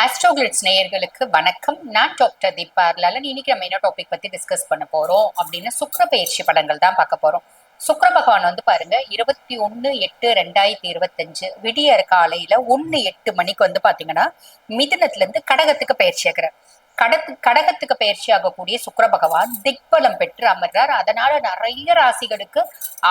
ஆஸ்ட்ரோகிளிட்ஸ் நேயர்களுக்கு வணக்கம். நான் டாக்டர் தீபா லலன் இன்னைக்கு நம்ம என்ன டாபிக் பத்தி டிஸ்கஸ் பண்ண போறோம் அப்படின்னு சுக்கர பயிற்சி படங்கள் தான் பார்க்க போறோம். சுக்கர பகவான் வந்து பாருங்க இருபத்தி ஒன்னு எட்டு ரெண்டாயிரத்தி இருபத்தஞ்சு விடியற் காலையில ஒன்னு எட்டு மணிக்கு வந்து பாத்தீங்கன்னா மிதுனத்துல இருந்து கடகத்துக்கு பயிற்சி ஆகிறார். கடத்து கடகத்துக்கு பயிற்சி ஆகக்கூடிய சுக்கர பகவான் திக்பலம் பெற்று அமர்றார். அதனால நிறைய ராசிகளுக்கு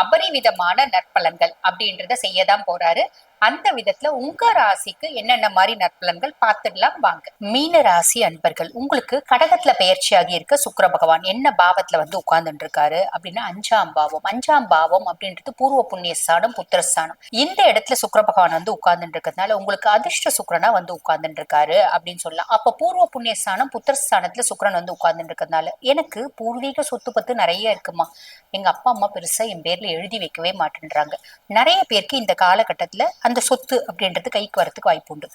அபரிவிதமான நற்பலன்கள் அப்படின்றத செய்யதான் போறாரு. அந்த விதத்துல உங்க ராசிக்கு என்னென்ன மாதிரி நற்பலன்கள் பார்த்துடலாம் வாங்க. மீன ராசி அன்பர்கள் உங்களுக்கு கடகத்துல பயிற்சியாகி இருக்க சுக்கர பகவான் என்ன பாவத்துல வந்து உட்கார்ந்துட்டு இருக்காரு அப்படின்னா அஞ்சாம் பாவம். அஞ்சாம் பாவம் அப்படின்றது பூர்வ புண்ணிய புண்ணியஸ்தானம் புத்திரஸ்தானம் இந்த இடத்துல சுக்கர பகவான் வந்து உட்கார்ந்துட்டு இருக்கிறதுனால உங்களுக்கு அதிர்ஷ்ட சுக்கரனா வந்து உட்கார்ந்துட்டு இருக்காரு அப்படின்னு சொல்லலாம். அப்ப பூர்வ புண்ணிய புண்ணியஸ்தானம் புத்திரஸ்தானத்துல சுக்கரன் வந்து உட்கார்ந்துட்டு இருக்கிறதுனால எனக்கு பூர்வீக சொத்து பத்து நிறைய இருக்குமா? எங்க அப்பா அம்மா பெருசா என் பேர்ல எழுதி வைக்கவே மாட்டேன்றாங்க. நிறைய பேருக்கு இந்த காலகட்டத்துல அந்த சொத்து அப்படின்றது கைக்கு வரத்துக்கு வாய்ப்பு உண்டு.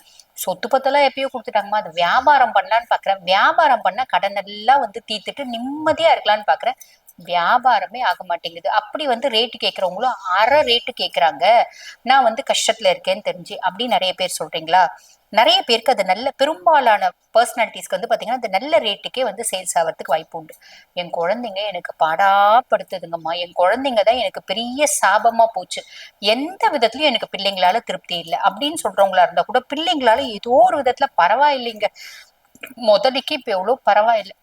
சொத்து பத்தெல்லாம் எப்பயோ கொடுத்துட்டாங்கம்மா. அது வியாபாரம் பண்ணலான்னு பாக்குறேன். வியாபாரம் பண்ணால் கடன் எல்லாம் வந்து தீர்த்துட்டு நிம்மதியா இருக்கலாம்னு பாக்குறேன். வியாபாரமே ஆக மாட்டேங்குது. அப்படி வந்து ரேட்டு கேட்கறவங்களும் அரை ரேட்டு கேட்கறாங்க நான் வந்து கஷ்டத்துல இருக்கேன்னு தெரிஞ்சு அப்படி நிறைய பேர் சொல்றீங்களா? நிறைய பேருக்கு அது நல்ல பெரும்பாலான பர்சனாலிட்டிஸ்க்கு வந்து பார்த்தீங்கன்னா அது நல்ல ரேட்டுக்கே வந்து சேல்ஸ் ஆகிறதுக்கு வாய்ப்பு உண்டு. என் குழந்தைங்க எனக்கு பாடாப்படுத்துதுங்கம்மா. என் குழந்தைங்க தான் எனக்கு பெரிய சாபமாக போச்சு. எந்த விதத்துலையும் எனக்கு பிள்ளைங்களால திருப்தி இல்லை. அப்படின்னு சொல்கிறவங்களா இருந்தால் கூட பிள்ளைங்களால ஏதோ ஒரு விதத்தில் பரவாயில்லைங்க. முதலிக்கு இப்போ எவ்வளோ பரவாயில்லை.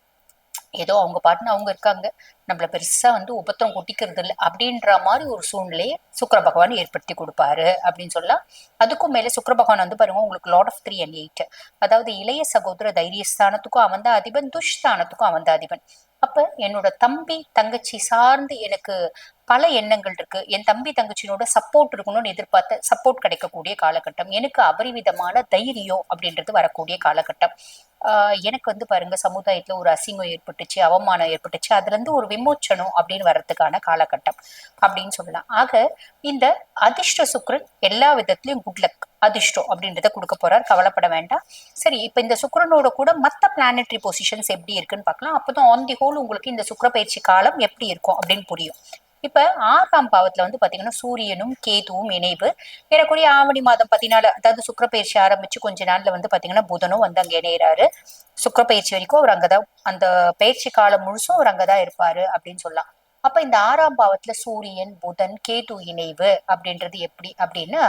ஏதோ அவங்க பாட்டுன்னு அவங்க இருக்காங்க. நம்மள பெருசாக வந்து உபத்திரம் கொட்டிக்கிறது இல்லை. அப்படின்ற மாதிரி ஒரு சூழ்நிலையை சுக்கர பகவான் ஏற்படுத்தி கொடுப்பாரு அப்படின்னு சொல்லலாம் அதுக்கும் மேலே சுக்கர பகவான் வந்து பாருங்க உங்களுக்கு lord of three and eight அதாவது இளைய சகோதர தைரியஸ்தானத்துக்கும் அவன் தான் அதிபன் துஷ்தானத்துக்கும் அவன் தான் அதிபன் அப்போ என்னோட தம்பி தங்கச்சி சார்ந்து எனக்கு பல எண்ணங்கள் இருக்கு. என் தம்பி தங்கச்சியோட சப்போர்ட் இருக்கணும்னு எதிர்பார்த்த சப்போர்ட் கிடைக்கக்கூடிய காலகட்டம். எனக்கு அபரிவிதமான தைரியம் அப்படின்றது வரக்கூடிய காலகட்டம். எனக்கு வந்து பாருங்க சமுதாயத்துல ஒரு அசிங்கம் ஏற்பட்டுச்சு அவமானம் ஏற்பட்டுச்சு. அதுல இருந்து ஒரு விமோச்சனம் அப்படின்னு வர்றதுக்கான காலகட்டம் அப்படின்னு சொல்லலாம். ஆக இந்த அதிர்ஷ்ட சுக்ரன் எல்லா விதத்திலயும் குட் லக் அதிர்ஷ்டம் அப்படின்றத கொடுக்க போறார். கவலைப்பட வேண்டாம். சரி இப்ப இந்த சுக்ரனோட கூட மத்த பிளானட்ரி பொசிஷன்ஸ் எப்படி இருக்குன்னு பார்க்கலாம். அப்பதான் ஆன் தி ஹோல் உங்களுக்கு இந்த சுக்கிர பயிற்சி காலம் எப்படி இருக்கும் அப்படின்னு புரியும். இப்ப ஆறாம் பாவத்துல வந்து பாத்தீங்கன்னா சூரியனும் கேதுவும் இணைவு. ஏறக்குறைய ஆவணி மாதம் பதினாலு அதாவது சுக்கரப்பயிற்சி பயிற்சி ஆரம்பிச்சு கொஞ்ச நாள்ல வந்து பாத்தீங்கன்னா புதனும் வந்து அங்க இணையிறாரு. சுக்கிர பயிற்சி வரைக்கும் அவர் அங்கதான் அந்த பயிற்சி காலம் முழுசும் அவர் அங்கதான் இருப்பாரு அப்படின்னு சொல்லலாம். அப்ப இந்த ஆறாம் பாவத்துல சூரியன் புதன் கேது இணைவு அப்படின்றது எப்படி அப்படின்னா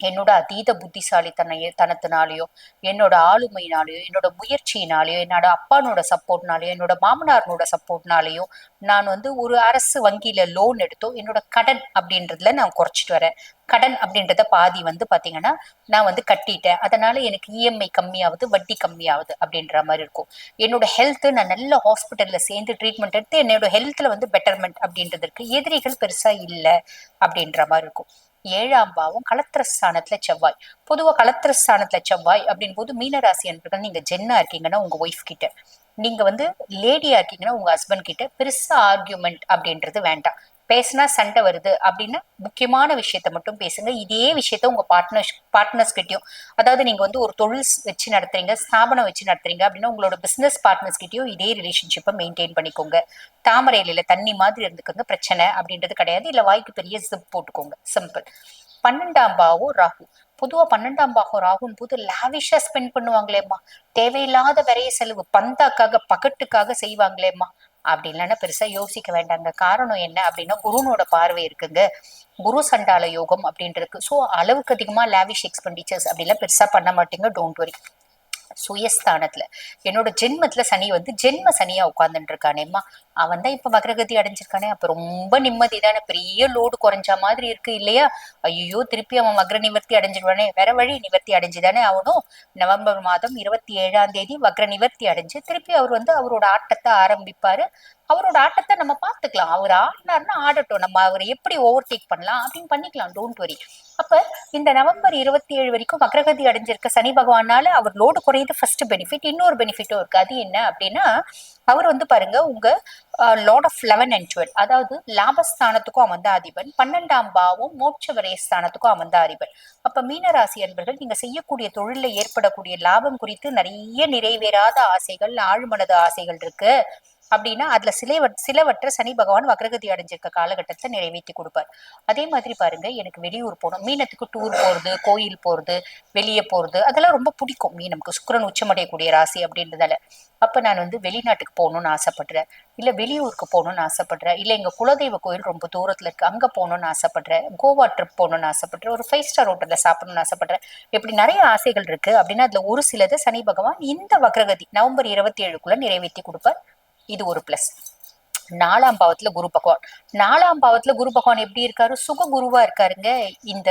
என்னோட அதீத புத்திசாலித்தனைய தனத்தினாலேயோ என்னோட ஆளுமையினாலேயோ என்னோட முயற்சியினாலேயோ என்னோட அப்பானோட சப்போர்ட்னாலேயோ என்னோட மாமனாரனோட சப்போர்ட்னாலேயோ நான் வந்து ஒரு அரசு வங்கியில லோன் எடுத்தோ என்னோட கடன் அப்படின்றதுல நான் குறைச்சிட்டு வரேன். கடன் அப்படின்றத பாதி வந்து பாத்தீங்கன்னா நான் வந்து கட்டிட்டேன். அதனால எனக்கு இஎம்ஐ கம்மியாகுது வட்டி கம்மியாகுது அப்படின்ற மாதிரி இருக்கும். என்னோட ஹெல்த் நான் நல்ல ஹாஸ்பிட்டல்ல சேர்ந்து ட்ரீட்மெண்ட் எடுத்து என்னோட ஹெல்த்ல வந்து பெட்டர்மெண்ட் அப்படின்றது இருக்கு எதிரிகள் பெருசா இல்லை அப்படின்ற மாதிரி இருக்கும். ஏழாம் பாவம் கலத்திரஸ்தானத்துல செவ்வாய். பொதுவா கலத்திரஸ்தானத்துல செவ்வாய் அப்படின் போது மீனராசி அன்பர்கள் நீங்க ஜென்னா இருக்கீங்கன்னா உங்க ஒய்ஃப் கிட்ட. நீங்க வந்து லேடியா இருக்கீங்கன்னா உங்க ஹஸ்பண்ட் கிட்ட பெருசா ஆர்கியூமெண்ட் அப்படின்றது வேண்டாம். பேசினா சண்டை வருது அப்படின்னு முக்கியமான விஷயத்த மட்டும் பேசுங்க. இதே விஷயத்த உங்க பார்ட்னர்ஸ் பார்ட்னர்ஸ் கிட்டயும் அதாவது நீங்க வந்து ஒரு தொழில் வச்சு நடத்துறீங்க ஸ்தாபனம் வச்சு நடத்துறீங்க அப்படின்னா உங்களோட பிசினஸ் பார்ட்னர்ஸ் கிட்டயும் இதே ரிலேஷன்ஷிப்பை மெயின்டைன் பண்ணிக்கோங்க. தாமரை இலையில தண்ணி மாதிரி இருந்துக்கோங்க பிரச்சனை அப்படின்றது கிடையாது. இல்ல வாய்க்கு பெரிய ஜிப் போட்டுக்கோங்க சிம்பிள் பன்னெண்டாம் பாவம் ராகு. பொதுவா பன்னெண்டாம் பாகம் ராகும் போது லாவிஷா ஸ்பெண்ட் பண்ணுவாங்களேம்மா. தேவையில்லாத விரைய செலவு பந்தாக்காக பகட்டுக்காக செய்வாங்களேம்மா. அப்படி இல்லைன்னா பெருசா யோசிக்க வேண்டாங்க. காரணம் என்ன அப்படின்னா குருனோட பார்வை இருக்குங்க. குரு சண்டால யோகம் அப்படின்றது ஸோ அளவுக்கு அதிகமா லாவிஷ் எக்ஸ்பெண்டிச்சர்ஸ் அப்படிலாம் பெருசா பண்ண மாட்டீங்க. Don't worry சுயஸ்தானத்துல. என்னோட ஜென்மத்துல சனி வந்து ஜென்ம சனியா உட்கார்ந்துட்டு இருக்கானேம்மா அவன் தான் இப்ப வக்ரகதி அடைஞ்சிருக்கானே. அப்ப ரொம்ப நிம்மதி தானே பெரிய லோடு குறைஞ்ச மாதிரி இருக்கு இல்லையா? ஐயோ திருப்பி அவன் வக்ர நிவர்த்தி அடைஞ்சிருவானே. வேற வழி நிவர்த்தி அடைஞ்சுதானே அவனும் நவம்பர் மாதம் இருபத்தி ஏழாம் தேதி வக்ர நிவர்த்தி அடைஞ்சு திருப்பி அவர் வந்து அவரோட ஆட்டத்தை ஆரம்பிப்பாரு. அவரோட ஆட்டத்தை நம்ம பார்த்துக்கலாம். அவர் ஆடினார்னா ஆடட்டும். நம்ம அவரை எப்படி ஓவர் டேக் பண்ணலாம் அப்படின்னு பண்ணிக்கலாம். டோன்ட் வரி அப்ப இந்த நவம்பர் இருபத்தி ஏழு வரைக்கும் வக்ரகதி அடைஞ்சிருக்க சனி பகவானால அவர் லோடு குறையுது ஃபர்ஸ்ட் பெனிஃபிட் இன்னொரு பெனிஃபிட்டும் இருக்கு. அது என்ன அப்படின்னா அவர் வந்து பாருங்க உங்க lord of eleven and twelve அதாவது லாபஸ்தானத்துக்கும் அவன் தான் அதிபன். பன்னெண்டாம் பாவம் மோட்ச விரயஸ்தானத்துக்கும் அவன் தான் அதிபன். அப்ப மீனராசி அன்பர்கள் நீங்க செய்யக்கூடிய தொழில ஏற்படக்கூடிய லாபம் குறித்து நிறைய நிறைவேறாத ஆசைகள் ஆழ்மனது ஆசைகள் இருக்கு. அப்படின்னா அதுல சிலவற் சிலவற்றை சனி பகவான் வக்ரகதி அடைஞ்சிருக்க காலகட்டத்தை நிறைவேற்றி கொடுப்பார். அதே மாதிரி பாருங்க எனக்கு வெளியூர் போகணும். மீனத்துக்கு டூர் போறது கோயில் போறது வெளியே போறது அதெல்லாம் ரொம்ப பிடிக்கும். மீனுக்கு சுக்கரன் உச்சமடையக்கூடிய ராசி அப்படின்றதால. அப்ப நான் வந்து வெளிநாட்டுக்கு போகணும்னு ஆசைப்படுறேன். இல்ல வெளியூருக்கு போகணும்னு ஆசைப்படுறேன். இல்ல எங்க குலதெய்வ கோயில் ரொம்ப தூரத்துல இருக்கு. அங்க போகணும்னு ஆசைப்படுறேன். கோவா ட்ரிப் போகணும்னு ஆசைப்படுறேன். ஒரு ஃபைவ் ஸ்டார் ஹோட்டல்ல சாப்பிடணும்னு ஆசைப்படுறேன். இப்படி நிறைய ஆசைகள் இருக்கு. அப்படின்னா அதுல ஒரு சிலது சனி பகவான் இந்த வக்ரகதி நவம்பர் இருபத்தி ஏழுக்குள்ள நிறைவேற்றி கொடுப்பார். இது ஒரு பிளஸ் நாலாம் பாவத்துல குரு பகவான். நாலாம் பாவத்துல குரு பகவான் எப்படி இருக்காரு? சுக குருவா இருக்காருங்க. இந்த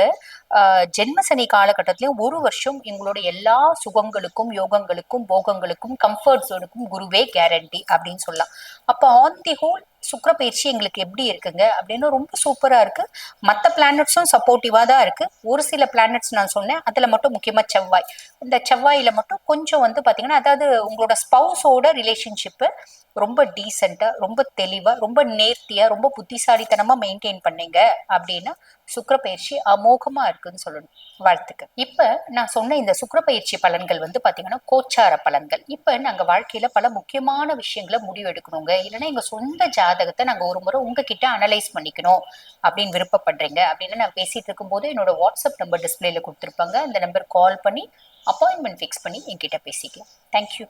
ஜென்மசனி காலகட்டத்திலயும் ஒரு வருஷம் எங்களோட எல்லா சுகங்களுக்கும் யோகங்களுக்கும் போகங்களுக்கும் கம்ஃபர்ட்ஸோடுக்கும் குருவே கேரண்டி அப்படின்னு சொல்லலாம். அப்ப ஆன் தி ஹோல் சுக்கர பயிற்சி எங்களுக்கு எப்படி இருக்குங்க? அப்படின்னு ரொம்ப சூப்பரா இருக்கு. மற்ற பிளானட்ஸும் சப்போர்ட்டிவா தான் இருக்கு. ஒரு சில பிளானட்ஸ் நான் சொன்னேன். அதுல மட்டும் முக்கியமா செவ்வாய். இந்த செவ்வாயில மட்டும் கொஞ்சம் வந்து பாத்தீங்கன்னா அதாவது உங்களோட ஸ்பவுஸோட ரிலேஷன்ஷிப்பு ரொம்ப டீசெண்டா ரொம்ப தெளிவா ரொம்ப நேர்த்தியா ரொம்ப புத்திசாலித்தனமா மெயின்டைன் பண்ணீங்க அப்படின்னா சுக்கர பயிற்சி அமோகமா இருக்குன்னு சொல்லணும். வாழ்த்துக்கு. இப்ப நான் சொன்ன இந்த சுக்கர பயிற்சி பலன்கள் வந்து பாத்தீங்கன்னா கோச்சார பலன்கள். இப்ப நாங்க வாழ்க்கையில பல முக்கியமான விஷயங்களை முடிவெடுக்கணுங்க. இல்லைன்னா எங்க சொந்த ஜாதகத்தை நாங்க ஒரு முறை உங்ககிட்ட அனலைஸ் பண்ணிக்கணும் அப்படின்னு விருப்பப்படுறீங்க. அப்படின்னு நான் பேசிட்டு இருக்கும்போது என்னோட வாட்ஸ்அப் நம்பர் டிஸ்பிளேல கொடுத்துருப்பாங்க. அந்த நம்பர் கால் பண்ணி அப்பாயின்மெண்ட் ஃபிக்ஸ் பண்ணி என்கிட்ட பேசிக்கலாம். தேங்க்யூ